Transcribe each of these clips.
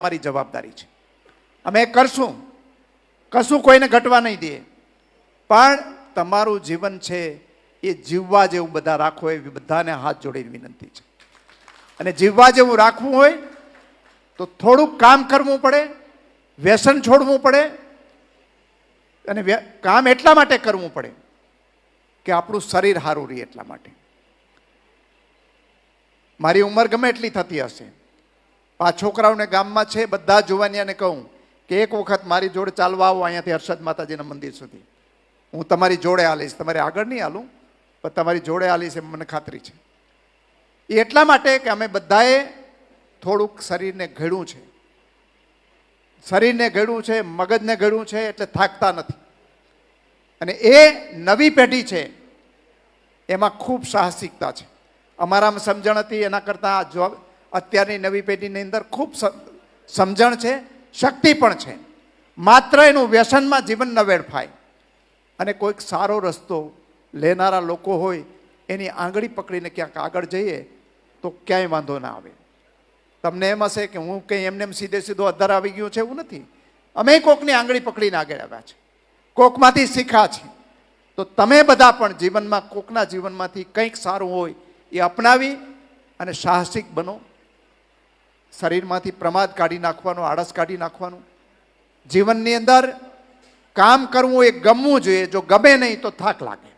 અમારી જવાબદારી છે. અમે કરશું. કશું કોઈને ઘટવા નહીં દે પણ તમારું જીવન છે એ જીવવા જેવું બધા રાખો એવી બધાને હાથ જોડીને વિનંતી છે. અને જીવવા જેવું રાખવું હોય તો થોડુંક કામ કરવું પડે, વ્યસન છોડવું પડે, અને કામ એટલા માટે કરવું પડે કે આપણું શરીર સારું રહે એટલા માટે. મારી ઉંમર ગમે એટલી થતી હશે. આ છોકરાઓને ગામમાં છે, બધા જુવાનિયાને કહું કે એક વખત મારી જોડે ચાલવા આવો અહીંયાથી હર્ષદ માતાજીના મંદિર સુધી. હું તમારી જોડે આલીશ તમારે આગળ નહીં હાલું પણ તમારી જોડે આલીશ એમ મને ખાતરી છે. એ એટલા માટે કે અમે બધાએ થોડુંક શરીરને ઘડ્યું છે. શરીરને ઘડ્યું છે, મગજને ઘડ્યું છે, એટલે થાકતા નથી. અને એ નવી પેઢી છે, એમાં ખૂબ સાહસિકતા છે. અમારામાં સમજણ હતી, એના કરતાં આ જો અત્યારની નવી પેઢીની અંદર ખૂબ સમજણ છે, શક્તિ પણ છે. માત્ર એનું વ્યસનમાં જીવન ન વેડફાય. અને કોઈક સારો રસ્તો લેનારા લોકો હોય, એની આંગળી પકડીને ક્યાંક આગળ જઈએ, તો ક્યાંય વાંધો ના આવે. તમને એમ હશે કે હું કંઈ એમને એમ સીધે સીધો અધર આવી ગયું છે, એવું નથી. અમે કોકની આંગળી પકડીને આગળ આવ્યા છે. કોકમાંથી શીખા છે. તો તમે બધા પણ જીવનમાં, કોકના જીવનમાંથી કંઈક સારું હોય એ અપનાવી અને સાહસિક બનો. શરીરમાંથી પ્રમાદ કાઢી નાખવાનું, આળસ કાઢી નાખવાનું. જીવનની અંદર કામ કરવું એ ગમવું જોઈએ. જો ગમે નહીં તો થાક લાગે.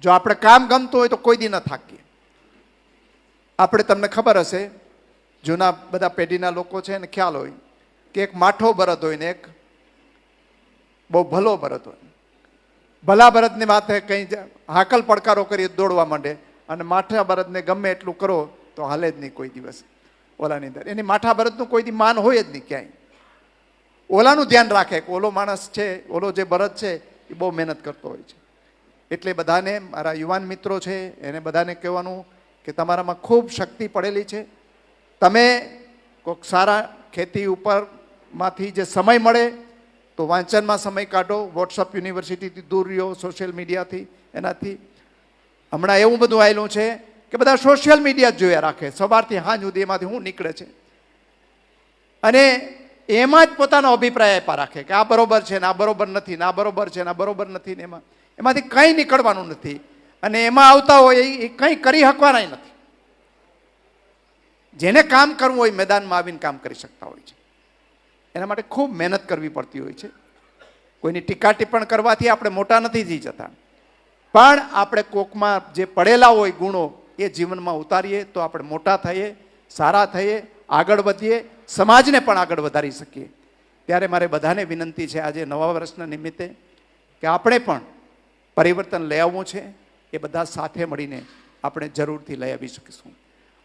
જો આપણે કામ ગમતું હોય તો કોઈ દી ન થાકીએ. આપણે તમને ખબર હશે, જૂના બધા પેઢીના લોકો છે ને ખ્યાલ હોય કે એક માઠો ભરત હોય ને એક બહુ ભલો બરદ હોય. ભલા ભરતની માથે કંઈ હાકલ પડકારો કરીએ દોડવા માંડે. અને માઠા ભરતને ગમે એટલું કરો તો હાલે જ નહીં કોઈ દિવસ. ઓલાની અંદર. એની માઠા ભરતનું કોઈ માન હોય જ નહીં ક્યાંય. ઓલાનું ધ્યાન રાખે કે ઓલો માણસ છે, ઓલો જે ભરત છે, એ બહુ મહેનત કરતો હોય છે. એટલે બધાને, મારા યુવાન મિત્રો છે, એને બધાને કહેવાનું કે તમારામાં ખૂબ શક્તિ પડેલી છે. તમે કોઈક સારા ખેતી ઉપરમાંથી જે સમય મળે, તો વાંચનમાં સમય કાઢો, વોટ્સઅપ યુનિવર્સિટીથી દૂર રહ્યો, સોશિયલ મીડિયાથી, એનાથી. હમણાં એવું બધું આવેલું છે કે બધા સોશિયલ મીડિયા જોયા રાખે. સવારથી સાંજ સુધી એમાંથી શું નીકળે છે. અને એમાં જ પોતાનો અભિપ્રાય આપ્યા રાખે કે આ બરોબર છે ને આ બરોબર નથી ને આ બરોબર છે ને આ બરોબર નથી ને એમાં. એમાંથી કંઈ નીકળવાનું નથી. અને એમાં આવતા હોય એ કંઈ કરી શકવાના નથી. જેને કામ કરવું હોય મેદાનમાં આવીને કામ કરી શકતા હોય છે. એના માટે ખૂબ મહેનત કરવી પડતી હોય છે. કોઈની ટીકા ટિપ્પણ કરવાથી આપણે મોટા નથી થઈ જતા. પણ આપણે કોકમાં જે પડેલા હોય ગુણો એ જીવનમાં ઉતારીએ તો આપણે મોટા થઈએ, સારા થઈએ, આગળ વધીએ, સમાજને પણ આગળ વધારી શકીએ. ત્યારે મારે બધાને વિનંતી છે આજે નવા વર્ષના નિમિત્તે કે આપણે પણ પરિવર્તન લઈ આવવું છે, એ બધા સાથે મળીને આપણે જરૂરથી લઈ આવી શકીશું.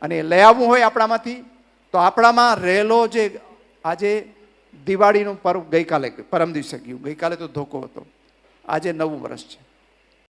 અને લઈ આવવું હોય આપણામાંથી, તો આપણામાં રહેલો જે આજે દિવાળીનું પર્વ ગઈકાલે, પરમ દિવસે ગયું. ગઈકાલે તો ધોકો હતો. આજે નવું વર્ષ છે.